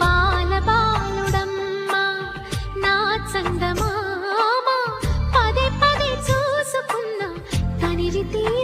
పాల తనిరి తీరు